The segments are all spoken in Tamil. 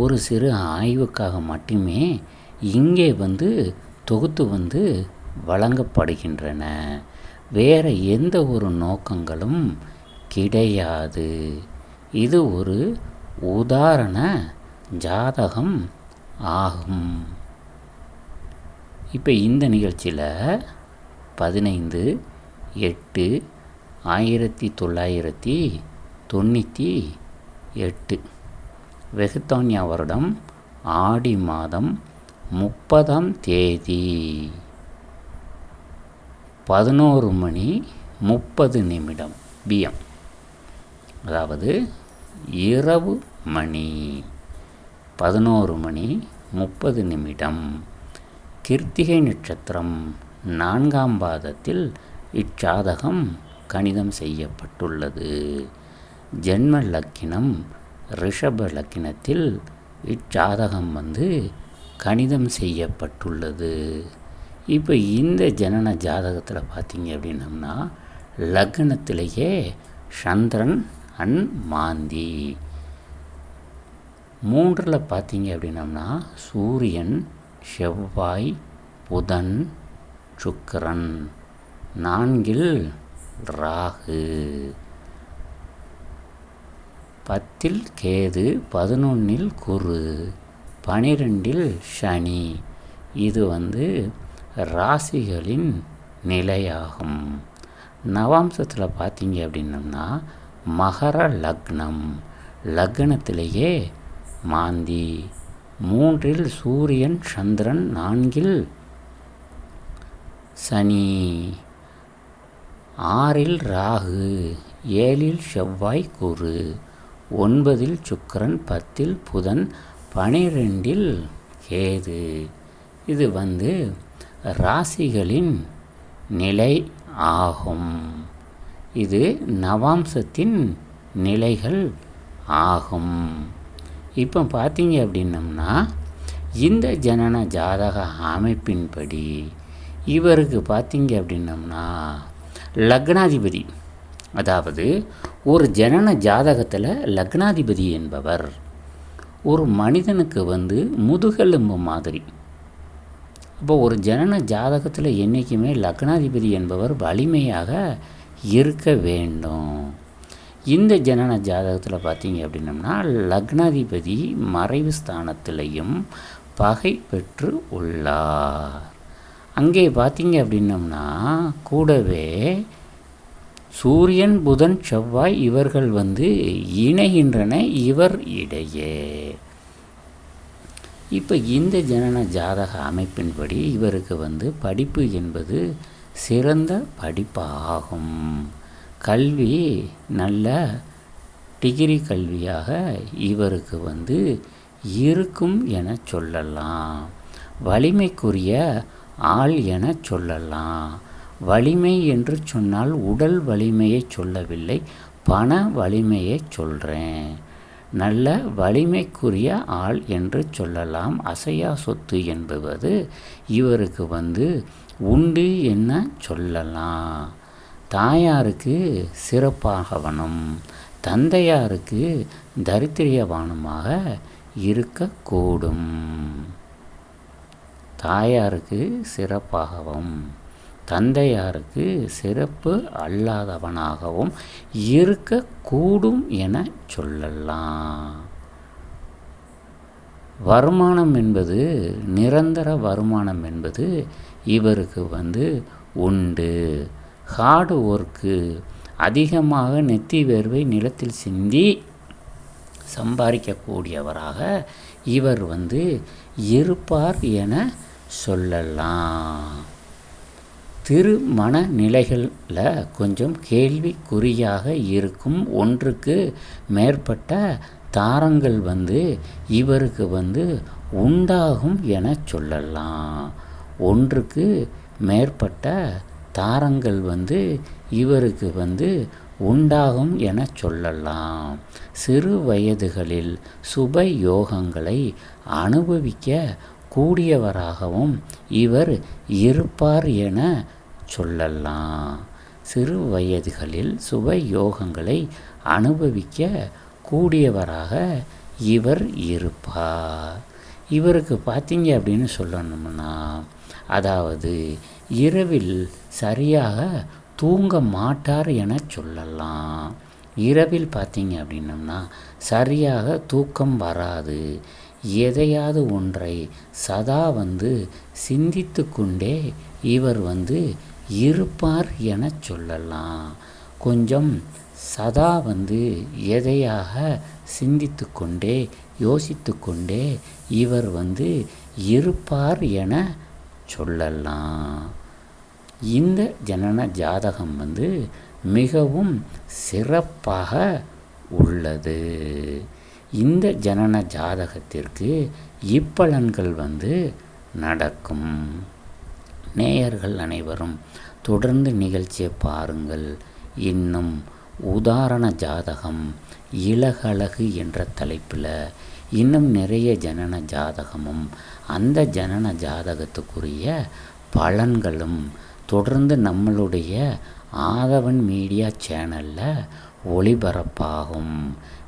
ஒரு சிறு ஆய்வுக்காக மட்டுமே இங்கே வந்து தொகுத்து வந்து வழங்கப்படுகின்றன. வேறு எந்த ஒரு நோக்கங்களும் கிடையாது. இது ஒரு உதாரண ஜாதகம் ஆகும். இப்போ இந்த நிகழ்ச்சியில் பதினைந்து எட்டு ஆயிரத்தி தொள்ளாயிரத்தி தொண்ணூற்றி எட்டு. வெகுத்தானியா வருடம் ஆடி மாதம் முப்பதாம் தேதி. பதினோரு மணி முப்பது நிமிடம் பிஎம் அதாவது இரவு மணி பதினோரு மணி முப்பது நிமிடம். கிருத்திகை நட்சத்திரம் நான்காம் பாதத்தில் இச்சாதகம் கணிதம் செய்யப்பட்டுள்ளது. ஜென்ம லக்கினம் ரிஷப லக்கினத்தில் இச்சாதகம் வந்து கணிதம் செய்யப்பட்டுள்ளது. இப்போ இந்த ஜனன ஜாதகத்தில் பார்த்தீங்க அப்படின்னம்னா லக்னத்திலேயே சந்திரன் அண்ட் மாந்தி. மூன்றில் பார்த்தீங்க அப்படின்னம்னா சூரியன் செவ்வாய் புதன் சுக்கரன். நான்கில் ராகு. பத்தில் கேது பதினொன்றில் குரு பனிரெண்டில் சனி. இது வந்து ராசிகளின் நிலையாகும். நவாம்சத்தில் பார்த்தீங்க அப்படின்னம்னா மகர லக்னம். லக்னத்திலேயே மாந்தி. மூன்றில் சூரியன் சந்திரன் நான்கில் சனி. ஆறில் ராகு. ஏழில் செவ்வாய் குரு. ஒன்பதில் சுக்கரன் பத்தில் புதன் பனிரெண்டில் கேது. இது வந்து ராசிகளின் நிலை ஆகும். இது நவாம்சத்தின் நிலைகள் ஆகும். இப்போ பார்த்தீங்க அப்படின்னம்னா இந்த ஜனன ஜாதக அமைப்பின்படி இவருக்கு பார்த்தீங்க அப்படின்னம்னா லக்னாதிபதி அதாவது ஒரு ஜனன ஜாதகத்தில் லக்னாதிபதி என்பவர் ஒரு மனிதனுக்கு வந்து முதுகெலும்பு மாதிரி. அப்போ ஒரு ஜனன ஜாதகத்தில் என்றைக்குமே லக்னாதிபதி என்பவர் வலிமையாக இருக்க வேண்டும். இந்த ஜனன ஜாதகத்தில் பார்த்தீங்க அப்படின்னம்னா லக்னாதிபதி மறைவு ஸ்தானத்திலையும் பகை பெற்று உள்ளார். அங்கே பார்த்தீங்க அப்படின்னம்னா கூடவே சூரியன் புதன் செவ்வாய் இவர்கள் வந்து இணைகின்றன இவர் இடையே. இப்போ இந்த ஜனன ஜாதக அமைப்பின்படி இவருக்கு வந்து படிப்பு என்பது சிறந்த படிப்பாகும். கல்வி நல்ல டிகிரி கல்வியாக இவருக்கு வந்து இருக்கும் என சொல்லலாம். வலிமைக்குரிய ஆள் என சொல்லலாம். வலிமை என்று சொன்னால் உடல் வலிமையை சொல்லவில்லை பண வலிமையை சொல்கிறேன் நல்ல வலிமைக்குரிய ஆள் என்று சொல்லலாம். அசையா சொத்து என்பது இவருக்கு வந்து உண்டு என்ன சொல்லலாம். தாயாருக்கு சிறப்பாகவனும் தந்தையாருக்கு தரித்திரியவானுமாக இருக்கக்கூடும். தாயாருக்கு சிறப்பாகவும் தந்தையாருக்கு சிறப்பு அல்லாதவனாகவும் இருக்கக்கூடும் என சொல்லலாம். வருமானம் என்பது நிரந்தர வருமானம் என்பது இவருக்கு வந்து உண்டு. ஹார்டு ஒர்க்கு அதிகமாக நெத்தி வேர்வை நிலத்தில் சிந்தி சம்பாதிக்கக்கூடியவராக இவர் வந்து இருப்பார் என சொல்லலாம். திருமண நிலைகளில் கொஞ்சம் கேள்விக்குறியாக இருக்கும் ஒன்றுக்கு மேற்பட்ட தாரங்கள் வந்து இவருக்கு வந்து உண்டாகும் என சொல்லலாம். ஒன்றுக்கு மேற்பட்ட தாரங்கள் வந்து இவருக்கு வந்து உண்டாகும் என சொல்லலாம். சிறு வயதுகளில் சுப யோகங்களை அனுபவிக்க கூடியவராகவும் இவர் இருப்பார் என சொல்லலாம். சிறு வயதுகளில் சுப யோகங்களை அனுபவிக்க கூடியவராக இவர் இருப்பார். இவருக்கு பார்த்தீங்க அப்படின்னு சொல்லணும்னா அதாவது இரவில் சரியாக தூங்க மாட்டார் என சொல்லலாம். இரவில் பார்த்தீங்க அப்படின்னம்னா சரியாக தூக்கம் வராது. எதையாவது ஒன்றை சதா வந்து சிந்தித்து கொண்டே இவர் வந்து இருப்பார் என சொல்லலாம். கொஞ்சம் சதா வந்து எதையாக சிந்தித்து கொண்டே யோசித்து கொண்டே இவர் வந்து இருப்பார் என சொல்லலாம். இந்த ஜனன ஜாதகம் வந்து மிகவும் சிறப்பாக உள்ளது. இந்த ஜனன ஜாதகத்திற்கு இப்பலன்கள் வந்து நடக்கும். நேயர்கள் அனைவரும் தொடர்ந்து நிகழ்ச்சியை பாருங்கள். இன்னும் உதாரண ஜாதகம் இலகழகு என்ற தலைப்பில் இன்னும் நிறைய ஜனன ஜாதகமும் அந்த ஜனன ஜாதகத்துக்குரிய பலன்களும் தொடர்ந்து நம்மளுடைய ஆதவன் மீடியா சேனலில் ஒளிபரப்பாகும்.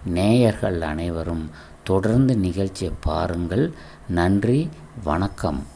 நேயர்கள் அனைவரும் தொடர்ந்து நிகழ்ச்சியை பாருங்கள். நன்றி வணக்கம்.